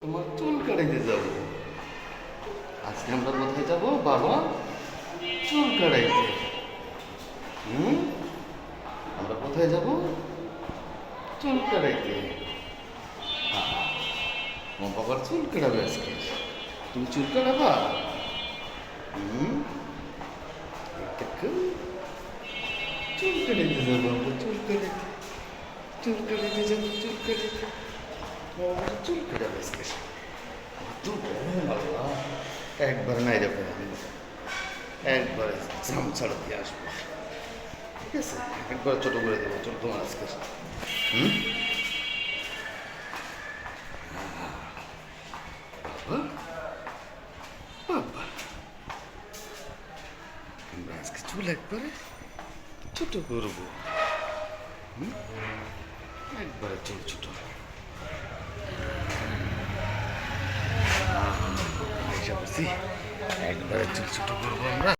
তোমার চুল কাটাইতে যাব। আজকে আমরা কোথায় যাব, বাবা? চুল কাটাইতে। হুম? আমরা কোথায় যাব? চুল কাটাইতে। আমার বাবার চুল কাটাবে আজকে। তুমি চুল কাটাবা? হুম? চুল কাটাইতে যাব আমরা চুল কাটাইতে। চুল কাটাইতে যাব, চুল কাটাইতে। চুল কাটাবে আজকে আমার ভালো একবার নাই রে আমি একবারে জাম ছাড়া দিয়ে আসব ঠিক আছে একবার ছোটো করে দেবো চল তোমার আজকে হুম আমরা আজকে চুল একবারে ছোট করব একবারে চুল ছোট। এসে একবারে ছোট করব আমরা।